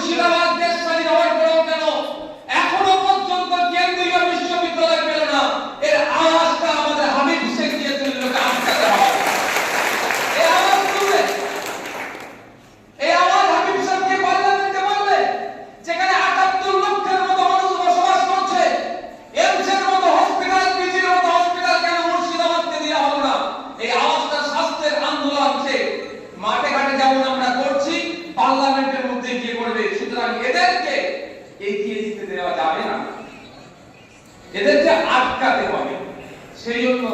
齐了吗 এদেরকে আটকাতে হবে। সেই জন্য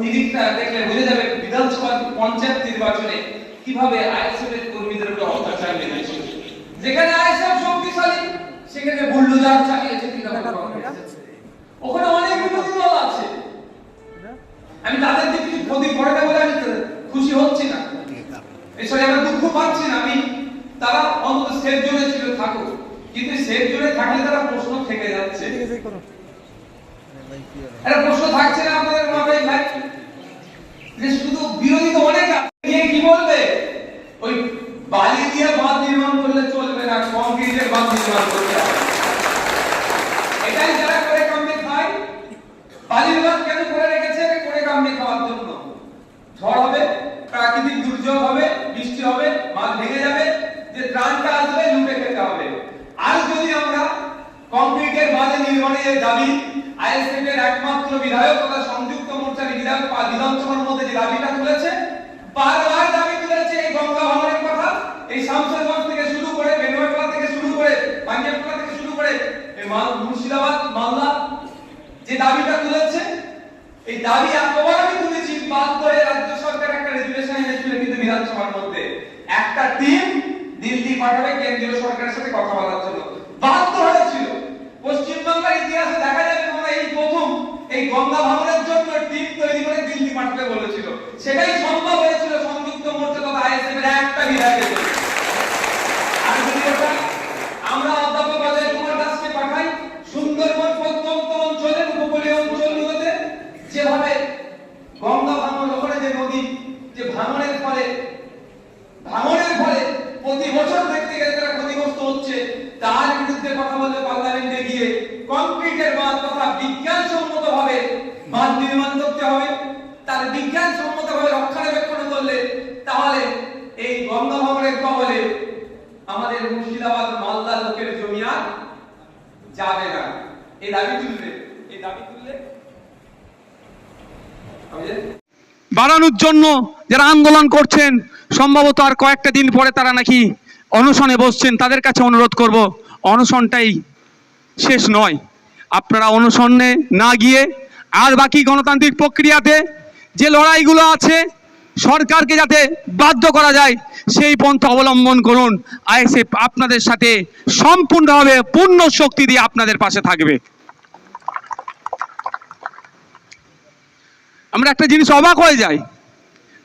দিদিকটা দেখলে বুঝে যাবে বিধানসভা পঞ্চায়েত নির্বাচনে কীভাবে আইএসএফ এর কর্মীদের উপর অত্যাচার নেমেছে যেখানে আইএসএফ শক্তিশালী, সেখানে বুল্ডোজার চালিয়েছে ওখানে অনেক বিরোধী দল আছে। আমি তাদেরকে কিছু ক্ষতি করে না বলে আমি খুশি হচ্ছি না। এসব আমরা দুঃখ পাচ্ছি না, আমি, তারা অন্তত সেফ জোনে ছিল থাকুক। কিন্তু সেফ জোনে থাকলে তারা প্রশ্ন থেকে যাচ্ছে। একটা প্রশ্ন থাকছে না আপনাদের মাথায়, ভাই? যে শুধু বিরোধী তো অনেক আছে। কি বলবে? ওই বালি দিয়ে বাঁধ নির্মাণ করলে চলবে না, কংক্রিটের বাঁধ নির্মাণ করতে হবে। এটাই যারা করে কামড়ে খায়, বালির বাঁধ কেন করে রেখেছে? করে কামড়ে খাওয়ার জন্য। ঝড় হবে, প্রাকৃতিক দুর্যোগ হবে, বৃষ্টি হবে, বাঁধ ভেঙে যাবে, যে ত্রাণটা আসবে লুটে খেতে হবে। আজ যদি আমরা কংক্রিটের বাঁধে নির্মাণের দাবি আইএসএফ এর একমাত্র বিধায়ক তথা সংযুক্ত মোর্চার বিধায়ক বিধানসভার মধ্যে যে দাবিটা তুলেছে, বারবার দাবি তুলেছে এই গঙ্গা ভবনের কথা। এই শামসেরগঞ্জ থেকে শুরু করে বেনুয়াটোলা থেকে শুরু করে পাঞ্জাবটোলা থেকে শুরু করে মুর্শিদাবাদ, মালদা যে দাবিটা তুলেছে, এই দাবি এতবার আমি তুলেছি, বাধ্য হয়ে রাজ্য সরকার একটা রেজুলেশন এনেছিল কিন্তু বিধানসভার মধ্যে। একটা টিম দিল্লি পাঠাবে, কেন্দ্রীয় সরকারের সাথে কথা বলার জন্য বাধ্য হয়েছিল পশ্চিমবাংলার ইতিহাসে দেখা যাবে মনে হয় এই প্রথম গঙ্গা জন্য টিম তৈরি করে দিল্লি পাঠাতে বলেছিল। সেটাই সম্ভব হয়েছিল সংযুক্ত মোর্চা তথা আইএসএফ এর একটা ওটা আমরা অধ্যাপক অজয় কুমার দাসকে পাঠাই, সুন্দরবন প্রত্যন্ত অঞ্চলের উপকূলীয় অঞ্চলগুলোতে, যেভাবে গঙ্গা ভাঙন ওখানে যে নদী, যে ভাঙনের ফলে ভাঙনের ফলে প্রতি বছর দেখতে গেলে তারা ক্ষতিগ্রস্ত হচ্ছে, তার বিরুদ্ধে কথা বলতে পার্লামেন্টে গিয়ে কংক্রিটের বাঁধ তথা বিজ্ঞানসম্মত ভাবে বাঁধ নির্মাণ করতে হবে, তার বিজ্ঞানসম্মত ভাবে রক্ষণাবেক্ষণ করলে, তাহলে এই গঙ্গা ভাঙনের কবলে আমাদের মুর্শিদাবাদ মালদা লোকের জমি আর যাবে না। এই দাবি তুললে, এই দাবি তুললে বাড়ানোর জন্য যারা আন্দোলন করছেন, সম্ভবত আর কয়েকটা দিন পরে তারা নাকি অনশনে বসছেন, তাদের কাছে অনুরোধ করব, অনশনটাই শেষ নয়। আপনারা অনশনে না গিয়ে আর বাকি গণতান্ত্রিক প্রক্রিয়াতে যে লড়াইগুলো আছে সরকারকে যাতে বাধ্য করা যায়, সেই পন্থা অবলম্বন করুন। আইএসএফ আপনাদের সাথে সম্পূর্ণভাবে পূর্ণ শক্তি দিয়ে আপনাদের পাশে থাকবে। আমরা একটা জিনিস অবাক হয়ে যাই।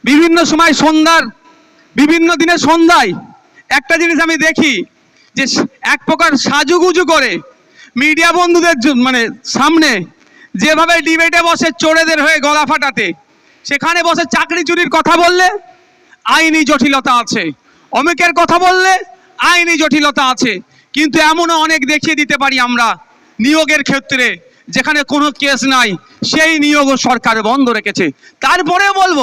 বিভিন্ন সময় সন্ধ্যার, বিভিন্ন দিনের সন্ধ্যায় একটা জিনিস আমি দেখি যে এক প্রকার সাজুগুজু করে মিডিয়া বন্ধুদের মানে সামনে যেভাবে ডিবেটে বসে চোরেদের হয়ে গলা ফাটাতে, সেখানে বসে চাকরি চুরির কথা বললে আইনি জটিলতা আছে। অমিকের কথা বললে আইনি জটিলতা আছে। কিন্তু এমনও অনেক দেখিয়ে দিতে পারি আমরা নিয়োগের ক্ষেত্রে, যেখানে কোনো কেস নাই, সেই নিয়োগও সরকার বন্ধ রেখেছে। তারপরে বলব,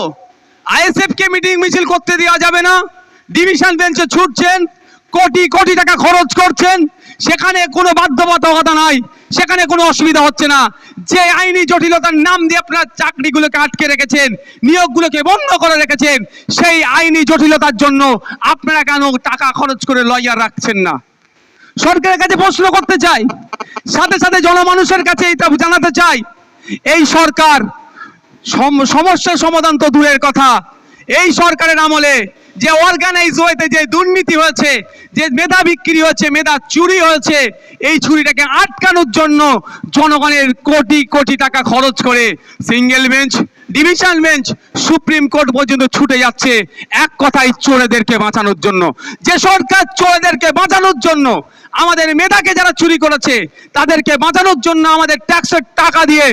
আইএসএফ কে মিটিং মিছিল করতে দেওয়া যাবে না। ডিভিশন বেঞ্চে ছুটছেন, কোটি কোটি টাকা খরচ করছেন সেখানে কোনো বাধ্যবাধকতা নাই, সেখানে কোনো অসুবিধা হচ্ছে না। যে আইনি জটিলতার নাম দিয়ে আপনার চাকরিগুলোকে আটকে রেখেছেন, নিয়োগগুলোকে বন্ধ করে রেখেছেন, সেই আইনি জটিলতার জন্য আপনারা কেন টাকা খরচ করে লয়ার রাখছেন না? সরকারের কাছে প্রশ্ন করতে চাই, সাথে সাথে জনমানুষের কাছে এটা জানাতে চাই, এই সরকার সম- সমস্যার সমাধান তো দূরের কথা, এই সরকারের আমলে যে অর্গানাইজ ওয়েতে যে দুর্নীতি হয়েছে, যে মেধা বিক্রি হয়েছে, মেধা চুরি হয়েছে, এই চুরিটাকে আটকানোর জন্য জনগণের কোটি কোটি টাকা খরচ করে single bench division bench supreme court পর্যন্ত ছুটে যাচ্ছে এক কথায় চোরেদেরকে বাঁচানোর জন্য। যে সরকার চোরেদেরকে বাঁচানোর জন্য আমাদের মেধাকে যারা চুরি করেছে, তাদেরকে বাঁচানোর জন্য আমাদের ট্যাক্সের টাকা দিয়ে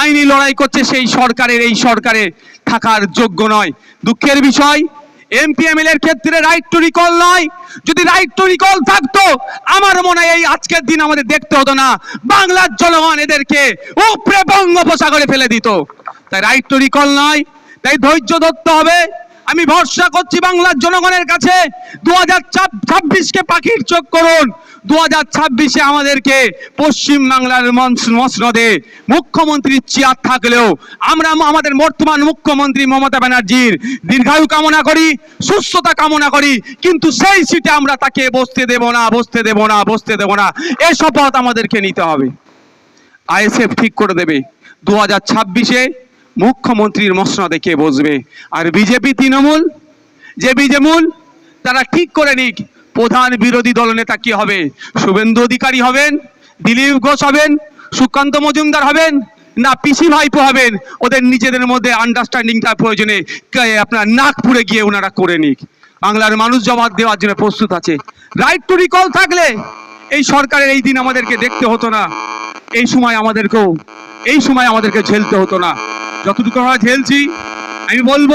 আইনি লড়াই করছে সেই সরকারের, এই সরকারে থাকার যোগ্য নয়। দুঃখের বিষয় এমপি এর ক্ষেত্রে রাইট টু রিকল নয়। যদি রাইট টু রিকল থাকতো, আমার মনে হয় এই আজকের দিন আমাদের দেখতে হতো না। বাংলার জনগণ এদেরকে উপরে বঙ্গোপসাগরে ফেলে দিত। তাই রাইট টু রিকল নয়। তাই ধৈর্য ধরতে হবে। আমি ভরসা করছি বাংলার জনগণের কাছে। দু হাজার ছাব্বিশকে পাখির চোখ করুন। দু হাজার ছাব্বিশে আমাদেরকে পশ্চিম বাংলার মঞ্চ- মসনদে মুখ্যমন্ত্রীর চেয়ার থাকলেও আমরা আমাদের বর্তমান মুখ্যমন্ত্রী মমতা ব্যানার্জির দীর্ঘায়ু কামনা করি, সুস্থতা কামনা করি, কিন্তু সেই সিটে আমরা তাকে বসতে দেব না, বসতে দেব না, বসতে দেব না। এ শপথ আমাদেরকে নিতে হবে। আইএসএফ ঠিক করে দেবে। দু হাজার ছাব্বিশে মুখ্যমন্ত্রীর মসনদে কে বসবে? আর বিজেপি তৃণমূল? যে বিজেমূল তারা ঠিক করে নিক। প্রধান বিরোধী দলনেতা কি হবে শুভেন্দু অধিকারী হবেন? দিলীপ ঘোষ হবেন? সুকান্ত মজুমদার হবেন? না, পিসি ভাইপো হবেন? ওদের নিজেদের মধ্যে আন্ডারস্ট্যান্ডিংটা প্রয়োজনে আপনার নাগপুরে গিয়ে ওনারা করে নিক। বাংলার মানুষ জবাব দেওয়ার জন্য প্রস্তুত আছে। রাইট টু রিকল থাকলে এই সরকারের এই দিন আমাদেরকে দেখতে হতো না। এই সময় আমাদেরকেও, এই সময় আমাদেরকে ঝেলতে হতো না। যতটুকু আমরা ঝেলছি, আমি বলব,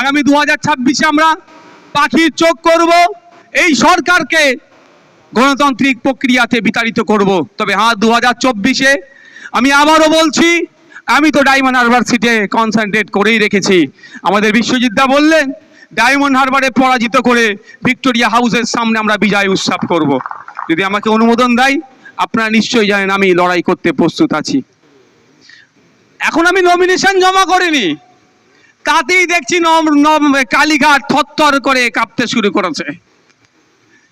আগামী দু হাজার ছাব্বিশে আমরা পাখির চোখ করব। এই সরকারকে গণতান্ত্রিক প্রক্রিয়াতে বিতাড়িত করব। তবে হ্যাঁ দু হাজার চব্বিশে আমি আবারও বলছি, আমি তো ডায়মন্ড হারবার সিটে কনসেন্ট্রেট করেই রেখেছি। আমাদের বিশ্বজিৎদা বললেন, ডায়মন্ড হারবারে পরাজিত করে ভিক্টোরিয়া হাউসের সামনে আমরা বিজয় উৎসব করব। যদি আমাকে অনুমোদন দেয়, আপনারা নিশ্চয়ই জানেন আমি লড়াই করতে প্রস্তুত আছি। এখন আমি নমিনেশন জমা করিনি। তাতেই দেখছি কালীঘাট থরথর করে কাঁপতে শুরু করেছে।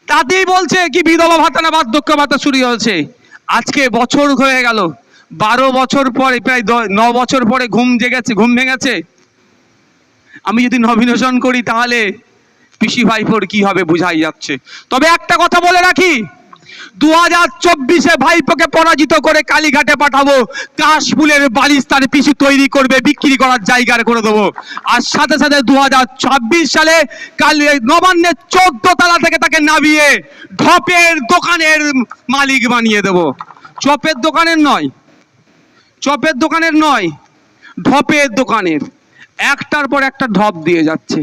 তাতেই বলছে কি বিধবা ভাতা না বার্ধক্য ভাতা শুরু হয়েছে। আজকে বছর হয়ে গেল। বারো বছর পরে, প্রায় ন বছর পরে ঘুম জেগেছে, ঘুম ভেঙেছে। আমি যদি নভিনেশন করি তাহলে পিসি ভাইপোর কি হবে বুঝাই যাচ্ছে। তবে একটা কথা বলে রাখি দু হাজার চব্বিশে ভাইপোকে পরাজিত করে কালীঘাটে পাঠাবো। কাশফুলের বালিশ তার পিছু তৈরি করবে, বিক্রি করার জায়গা করে দেবো। আর সাথে সাথে দু হাজার ছাব্বিশ সালে কালী নবান্নের চোদ্দ তলা থেকে তাকে নামিয়ে ঢপের দোকানের মালিক বানিয়ে দেবো। চপের দোকানের নয়, চপের দোকানের নয় ঢপের দোকানের। একটার পর একটা ঢপ দিয়ে যাচ্ছে।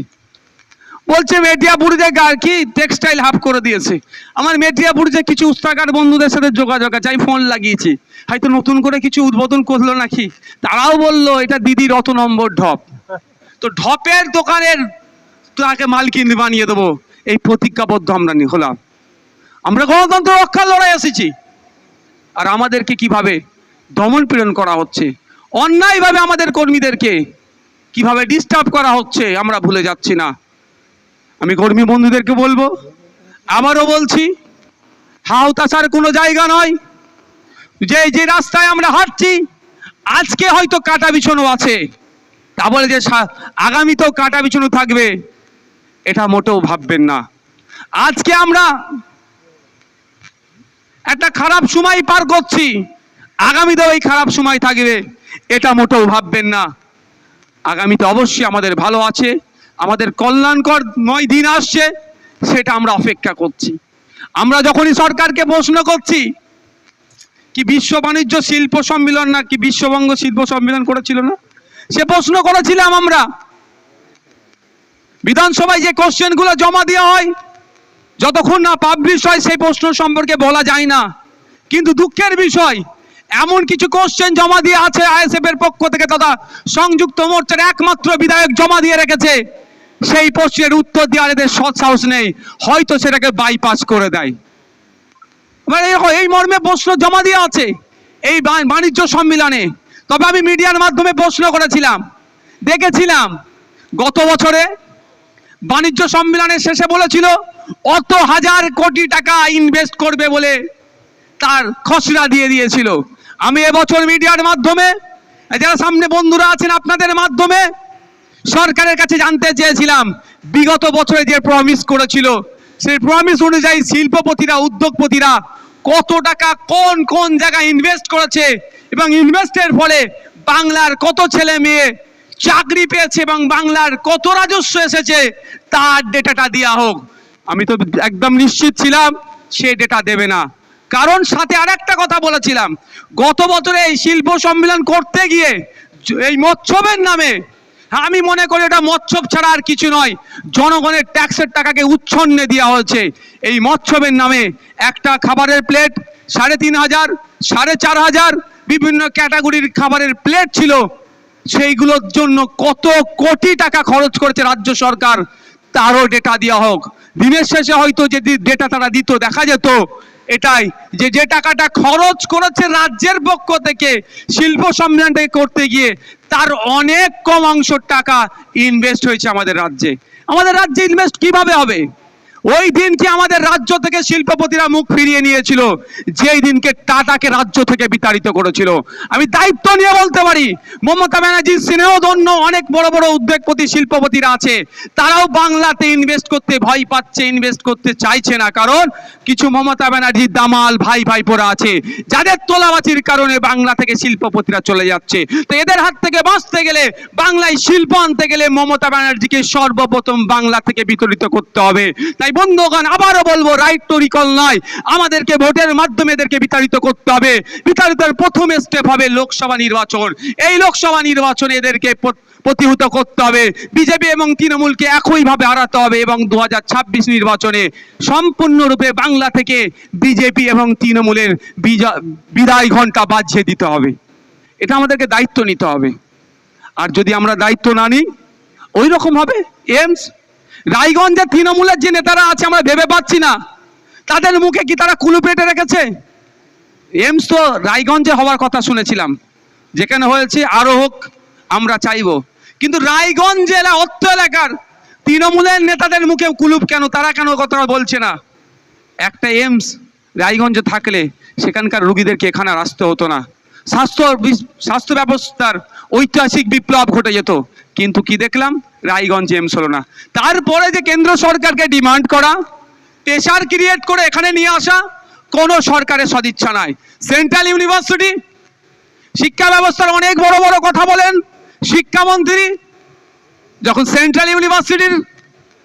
বলছে মেটিয়াপুরিতে কি টেক্সটাইল হাফ করে দিয়েছে। আমার মেটিয়াপুরিতে কিছু উস্তাকার বন্ধুদের সাথে যোগাযোগ আছে, আমি ফোন লাগিয়েছি। হয়তো নতুন করে কিছু উদ্বোধন করল নাকি? তারাও বলল, এটা দিদি রত নম্বর ঢপ। তো ঢপের দোকানের তাকে মালকিন বানিয়ে দেবো। এই প্রতিজ্ঞাবদ্ধ আমরা নি- হলাম। আমরা গণতন্ত্র রক্ষার লড়াই এসেছি। আর আমাদেরকে কীভাবে দমন পীড়ন করা হচ্ছে? অন্যায়ভাবে আমাদের কর্মীদেরকে কীভাবে ডিস্টার্ব করা হচ্ছে, আমরা ভুলে যাচ্ছি না। আমি কর্মী বন্ধুদেরকে বলব, আবারও বলছি হাওতাসার কোনো জায়গা নয়। যে যে রাস্তায় আমরা হাঁটছি, আজকে হয়তো কাটা বিছানো আছে। তা বলে যে আগামীতেও কাটা বিছানো থাকবে, এটা মোটেও ভাববেন না। আজকে আমরা একটা খারাপ সময় পার করছি, আগামীতেও এই খারাপ সময় থাকবে, এটা মোটেও ভাববেন না। আগামীতে অবশ্যই আমাদের ভালো আছে। আমাদের কল্যাণকর নয় দিন আসছে, সেটা আমরা অপেক্ষা করছি। আমরা যখনই সরকারকে প্রশ্ন করছি, কি বিশ্ব বাণিজ্য শিল্প সম্মেলন না কি বিশ্ববঙ্গ শিল্প সম্মেলন করেছিল না? সে প্রশ্ন করেছিলাম আমরা। বিধানসভায় যে কোশ্চেনগুলো জমা দেওয়া হয়, যতক্ষণ না পাবলিশ হয়, সেই প্রশ্ন সম্পর্কে বলা যায় না। কিন্তু দুঃখের বিষয়, এমন কিছু কোশ্চেন জমা দিয়ে আছে আইএসএফ এর পক্ষ থেকে তথা সংযুক্ত মোর্চার একমাত্র বিধায়ক জমা দিয়ে রেখেছে। সেই প্রশ্নের উত্তর দেওয়ার এদের সৎ সাহস নেই। হয়তো সেটাকে বাইপাস করে দেয়। মানে এই- মর্মে প্রশ্ন জমা দিয়ে আছে এই বাণিজ্য সম্মেলনে। তবে আমি মিডিয়ার মাধ্যমে প্রশ্ন করেছিলাম। দেখেছিলাম। গত বছরে বাণিজ্য সম্মেলনের শেষে বলেছিল, অত হাজার কোটি টাকা ইনভেস্ট করবে বলে তার খসড়া দিয়ে দিয়েছিল। আমি এবছর মিডিয়ার মাধ্যমে, যারা সামনে বন্ধুরা আছেন আপনাদের মাধ্যমে সরকারের কাছে জানতে চেয়েছিলাম, বিগত বছরে যে প্রমিস করেছিল, সেই প্রমিস অনুযায়ী শিল্পপতিরা, উদ্যোগপতিরা কত টাকা কোন কোন জায়গায় ইনভেস্ট করেছে এবং ইনভেস্টের ফলে বাংলার কত ছেলে মেয়ে চাকরি পেয়েছে এবং বাংলার কত রাজস্ব এসেছে, তার ডেটাটা দেওয়া হোক। আমি তো একদম নিশ্চিত ছিলাম, সে ডেটা দেবে না। কারণ সাথে আরেকটা কথা বলেছিলাম, গত বছরে এই শিল্প সম্মেলন করতে গিয়ে, এই মৎসবের নামে আমি মনে করি এটা মৎসব ছাড়া আর কিছু নয়। জনগণের ট্যাক্সের টাকাকে উচ্ছন্নে দেওয়া হয়েছে। এই মৎসবের নামে একটা খাবারের প্লেট, সাড়ে তিন হাজার, সাড়ে চার হাজার, বিভিন্ন ক্যাটাগরির খাবারের প্লেট ছিল। সেইগুলোর জন্য কত কোটি টাকা খরচ করেছে রাজ্য সরকার। তারও ডেটা দেওয়া হোক। দিনের শেষে হয়তো যে ডেটা তারা দিত, দেখা যেত এটাই যে যে টাকাটা খরচ করেছে রাজ্যের পক্ষ থেকে শিল্প সম্মেলনটা করতে গিয়ে, তার অনেক কম অংশ টাকা ইনভেস্ট হয়েছে আমাদের রাজ্যে। আমাদের রাজ্যে ইনভেস্ট কীভাবে হবে? ওই দিনকে আমাদের রাজ্য থেকে শিল্পপতিরা মুখ ফিরিয়ে নিয়েছিল। যেই দিনকে টাটাকে রাজ্য থেকে বিতাড়িত করেছিল। আমি দায়িত্ব নিয়ে বলতে পারি, মমতা ব্যানার্জি স্নেহধন্য অনেক বড় বড় উদ্যোগপতি, শিল্পপতিরা আছে। তারাও বাংলাতে ইনভেস্ট করতে ভয় পাচ্ছে ইনভেস্ট করতে চাইছে না। কারণ কিছু মমতা ব্যানার্জির দামাল ভাই ভাইপোরা আছে, যাদের তোলাবাচির কারণে বাংলা থেকে শিল্পপতিরা চলে যাচ্ছে। তো এদের হাত থেকে বাঁচতে গেলে বাংলায় শিল্প আনতে গেলে মমতা ব্যানার্জিকে সর্বপ্রথম বাংলা থেকে বিতরিত করতে হবে। তাই বন্ধুগণ, আবারও বলব রাইট টু রিকল নয় আমাদেরকে ভোটের মাধ্যমে এদেরকে বিতাড়িত করতে হবে। বিতাড়িতের প্রথম স্টেপ হবে লোকসভা নির্বাচন। এই লোকসভা নির্বাচনে এদেরকে প্র- প্রতিহত করতে হবে। বিজেপি এবং তৃণমূলকে একইভাবে হারাতে হবে এবং দু হাজার ছাব্বিশ নির্বাচনে সম্পূর্ণরূপে বাংলা থেকে বিজেপি এবং তৃণমূলের বিদায় ঘণ্টা বাজিয়ে দিতে হবে। এটা আমাদেরকে দায়িত্ব নিতে হবে। আর যদি আমরা দায়িত্ব না নিই ওই রকম হবে? এমস রায়গঞ্জের তৃণমূলের যে নেতারা আছে, আমরা ভেবে পাচ্ছি না। তাদের মুখে কি তারা কুলু পেটে রেখেছে? এমস তো রায়গঞ্জে হওয়ার কথা শুনেছিলাম। যেখানে হয়েছে, আরও হোক, আমরা চাইব। কিন্তু রায়গঞ্জ জেলা অত্য এলাকার তৃণমূলের নেতাদের মুখে কুলুপ কেন, তারা কেন কথা বলছে না? একটা এমস রায়গঞ্জে থাকলে সেখানকার রুগীদেরকে এখানে আসতে হতো না। স্বাস্থ্য স্বাস্থ্য ব্যবস্থার ঐতিহাসিক বিপ্লব ঘটে যেত। কিন্তু কি দেখলাম? রায়গঞ্জ এমস হলো না। তারপরে যে কেন্দ্র সরকারকে ডিমান্ড করা প্রেশার ক্রিয়েট করে এখানে নিয়ে আসা, কোনো সরকারের সদিচ্ছা নাই। সেন্ট্রাল ইউনিভার্সিটি শিক্ষা ব্যবস্থার অনেক বড় বড় কথা বলেন। শিক্ষামন্ত্রী, যখন সেন্ট্রাল ইউনিভার্সিটির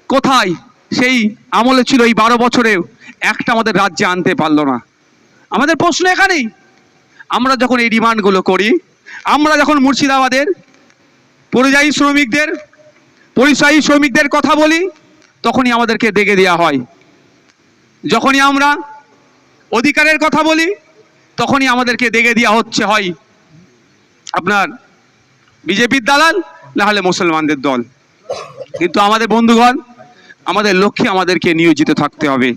কোথায়, সেই আমলে ছিল এই বারো বছরেও একটা আমাদের রাজ্যে আনতে পারল না। আমাদের প্রশ্ন এখানেই, আমরা যখন এই ডিমান্ডগুলো করি, আমরা যখন মুর্শিদাবাদের পরিযায়ী শ্রমিকদের পরিযায়ী শ্রমিকদের কথা বলি, তখনই আমাদেরকে ডেকে দেওয়া হয়। যখনই আমরা অধিকারের কথা বলি, তখনই আমাদেরকে ডেকে দেওয়া হচ্ছে হয়। আপনার বিজেপির দালাল, না হলে মুসলমানদের দল। কিন্তু আমাদের বন্ধুগণ, আমাদের লক্ষ্যে আমাদেরকে নিয়োজিত থাকতে হবে।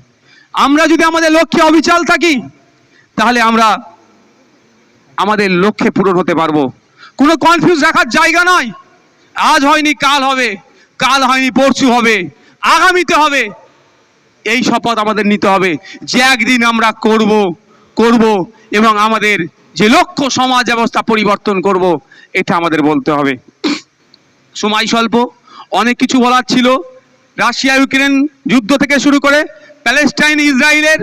আমরা যদি আমাদের লক্ষ্যে অবিচাল থাকি, তাহলে আমরা আমাদের লক্ষ্যে পূরণ হতে পারব। কোনো কনফিউজ রাখার জায়গা নয় আজ হয়নি, কাল হবে। কাল হয়নি, পরশু হবে। আগামীতে হবে। এই শপথ আমাদের নিতে হবে। যে একদিন আমরা করব করব এবং আমাদের যে লক্ষ্য সমাজ ব্যবস্থা পরিবর্তন করব, এটা আমাদের বলতে হবে। সময় স্বল্প, অনেক কিছু বলার ছিল। রাশিয়া ইউক্রেন যুদ্ধ থেকে শুরু করে, প্যালেস্টাইন, ইসরায়েলের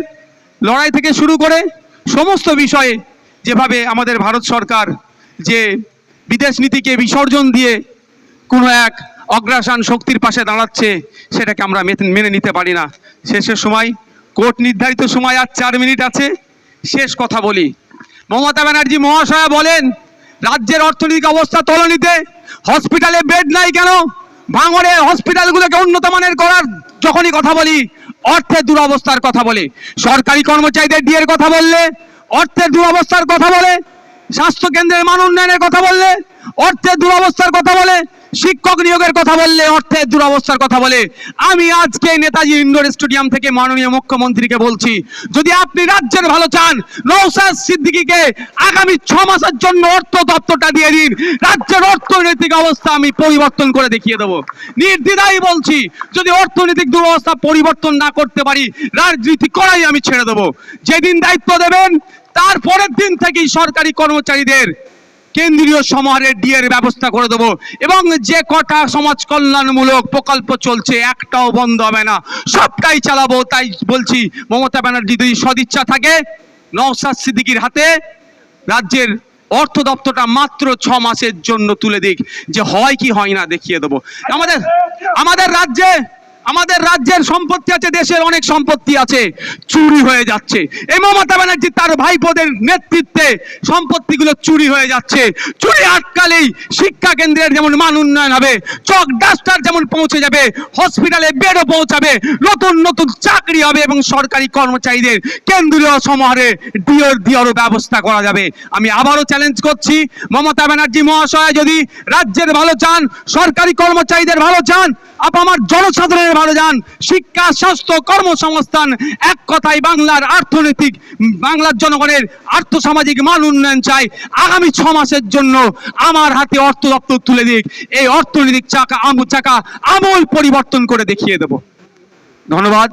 লড়াই থেকে শুরু করে, সমস্ত বিষয়ে যেভাবে আমাদের ভারত সরকার যে বিদেশ নীতিকে বিসর্জন দিয়ে কোনো এক অগ্রাসন শক্তির পাশে দাঁড়াচ্ছে, সেটাকে আমরা মেনে নিতে পারি না। শেষের সময়, কোর্ট নির্ধারিত সময় আর চার মিনিট আছে। শেষ কথা বলি। মমতা ব্যানার্জি মহাশয়া বলেন, রাজ্যের অর্থনৈতিক অবস্থা তলনিতে, হসপিটালে বেড নাই কেন? ভাঙড়ে হসপিটালগুলোকে উন্নত মানের করার যখনই কথা বলি, অর্থের দুরবস্থার কথা বলে। সরকারি কর্মচারীদের ডিএর কথা বললে, অর্থের দুরবস্থার কথা বলে স্বাস্থ্য কেন্দ্রের মান উন্নয়নের কথা বললে, অর্থের দুরবস্থার কথা বলে, শিক্ষক নিয়োগের কথা বললে, অর্থের দুরবস্থার কথা বলে। আমি আজকে নেতাজি ইন্ডোর স্টেডিয়াম থেকে মাননীয় মুখ্যমন্ত্রীকে বলছি, যদি আপনি রাজ্যের ভালো চান নৌসাদ সিদ্দিকিকে আগামী ছ মাসের জন্য অর্থ দপ্তরটা দিয়ে দিন। রাজ্যের অর্থনৈতিক অবস্থা আমি পরিবর্তন করে দেখিয়ে দেবো। নির্দ্বিধাই বলছি, যদি অর্থনৈতিক দুরবস্থা পরিবর্তন না করতে পারি, রাজনীতি করাই আমি ছেড়ে দেবো। যেদিন দায়িত্ব দেবেন তারপরের দিন থেকেই সরকারি কর্মচারীদের কেন্দ্রীয় সমাহারের ডিএর ব্যবস্থা করে দেবো। এবং যে কটা সমাজ কল্যাণমূলক প্রকল্প চলছে, একটাও বন্ধ হবে না। সবটাই চালাবো, তাই বলছি, মমতা ব্যানার্জি যদি সদিচ্ছা থাকে নওসাদ সিদ্দিকির হাতে রাজ্যের অর্থ দপ্তরটা মাত্র ছ মাসের জন্য তুলে দিক। যে হয় কি হয় না দেখিয়ে দেবো। আমাদের আমাদের রাজ্যে আমাদের রাজ্যের সম্পত্তি আছে, দেশের অনেক সম্পত্তি আছে। চুরি হয়ে যাচ্ছে। এই মমতা ব্যানার্জি তার ভাইপোদের নেতৃত্বে সম্পত্তিগুলো চুরি হয়ে যাচ্ছে। চুরি আটকালেই শিক্ষা কেন্দ্রের যেমন মান উন্নয়ন হবে, চক ডাস্টার যেমন পৌঁছে যাবে, হসপিটালে বেডও পৌঁছাবে, নতুন নতুন চাকরি হবে এবং সরকারি কর্মচারীদের কেন্দ্রীয় সমাহারে ডিওর দিওরও ব্যবস্থা করা যাবে। আমি আবারও চ্যালেঞ্জ করছি, মমতা ব্যানার্জি মহাশয় যদি রাজ্যের ভালো চান, সরকারি কর্মচারীদের ভালো চান, আপ আমার জনসাধারণের ভালো যান। শিক্ষা, স্বাস্থ্য, কর্মসংস্থান, এক কথায় বাংলার অর্থনৈতিক, বাংলার জনগণের আর্থসামাজিক মান উন্নয়ন চাই। আগামী ছ মাসের জন্য আমার হাতে অর্থ দপ্তর তুলে দিক। এই অর্থনৈতিক চাকা আমু চাকা আমল পরিবর্তন করে দেখিয়ে দেব। ধন্যবাদ।